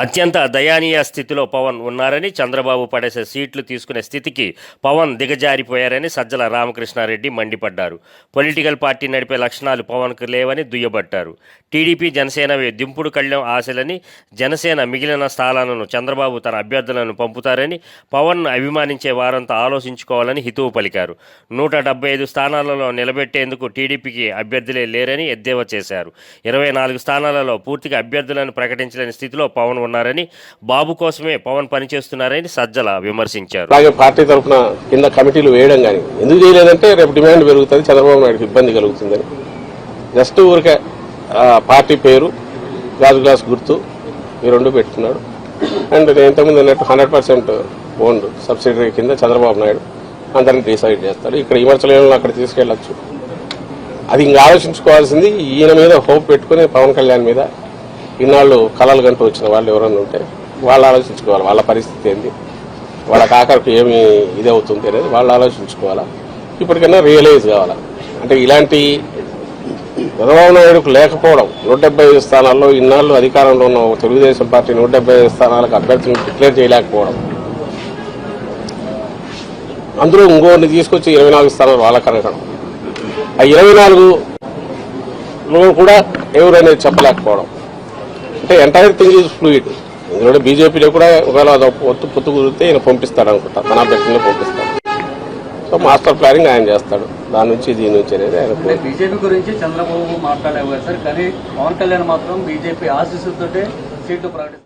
అత్యంత దయానీయ స్థితిలో పవన్ ఉన్నారని చంద్రబాబు పడేసే సీట్లు తీసుకునే స్థితికి పవన్ దిగజారిపోయారని సజ్జల రామకృష్ణారెడ్డి మండిపడ్డారు. పొలిటికల్ పార్టీ నడిపే లక్షణాలు పవన్కు లేవని దుయ్యబట్టారు. టీడీపీ జనసేనవి దింపుడు కళ్ళెం ఆశలని జనసేన మిగిలిన స్థానాలను చంద్రబాబు తన అభ్యర్థులను పంపుతారని పవన్ను అభిమానించే వారంతా ఆలోచించుకోవాలని హితవు పలికారు. నూట డెబ్బై ఐదు స్థానాలలో నిలబెట్టేందుకు టీడీపీకి అభ్యర్థులే లేరని ఎద్దేవా చేశారు. ఇరవై నాలుగు స్థానాలలో పూర్తిగా అభ్యర్థులను ప్రకటించలేని స్థితిలో పవన్ ఉన్నారని బాబు కోసమే పవన్ పనిచేస్తున్నారని సజ్జల విమర్శించారు. అలాగే పార్టీ తరఫున కింద కమిటీలు వేయడం కానీ ఎందుకు చేయలేదంటే రేపు డిమాండ్ పెరుగుతుంది చంద్రబాబు నాయుడుకి ఇబ్బంది కలుగుతుందని. జస్ట్ ఊరికే పార్టీ పేరు గాజు గ్లాస్ గుర్తు ఈ రెండు పెట్టుకున్నాడు. అండ్ నేను ఇంతకుముందు అన్నట్టు హండ్రెడ్ పర్సెంట్ ఓన్డ్ సబ్సిడరీ కింద చంద్రబాబు నాయుడు అందరిని డిసైడ్ చేస్తారు. ఇక్కడ విమర్శలను అక్కడ తీసుకెళ్ళొచ్చు అది ఇంకా ఆలోచించుకోవాల్సింది ఈయన మీద హోప్ పెట్టుకుని పవన్ కళ్యాణ్ మీద ఇన్నాళ్ళు కళలు గంటూ వచ్చిన వాళ్ళు ఎవరన్నా ఉంటే వాళ్ళు ఆలోచించుకోవాలి వాళ్ళ పరిస్థితి ఏంది? వాళ్ళ ఆఖరికి ఏమి ఇది అవుతుంది అనేది వాళ్ళు ఆలోచించుకోవాలా? ఇప్పటికైనా రియలైజ్ కావాలా? అంటే ఇలాంటి చంద్రబాబు నాయుడుకు లేకపోవడం నూట డెబ్బై ఐదు స్థానాల్లో ఇన్నాళ్ళు అధికారంలో ఉన్న తెలుగుదేశం పార్టీ నూట డెబ్బై ఐదు స్థానాలకు అభ్యర్థులను డిక్లేర్ చేయలేకపోవడం. అందులో ఇంకోరిని తీసుకొచ్చి ఇరవై నాలుగు స్థానాలు వాళ్ళకి అనగడం ఆ ఇరవై నాలుగులో కూడా ఎవరనేది చెప్పలేకపోవడం. అంటే ఎంటైర్ థింగ్ ఈజ్ ఫ్లూయిడ్ ఎందుకంటే బీజేపీలో కూడా ఒకవేళ అది పొత్తు పొత్తు కుదిరితే ఈయన పంపిస్తాడు అనుకుంటా. తన అభ్యర్థిని పంపిస్తాడు. సో మాస్టర్ ప్లానింగ్ ఆయన చేస్తాడు. దాని నుంచి దీని నుంచి అనేది ఆయన బీజేపీ గురించి చంద్రబాబు మాట్లాడలేవు సార్. కానీ పవన్ కళ్యాణ్ మాత్రం బీజేపీ ఆశీస్సులతోటే సీటు ప్రకటిస్తారు.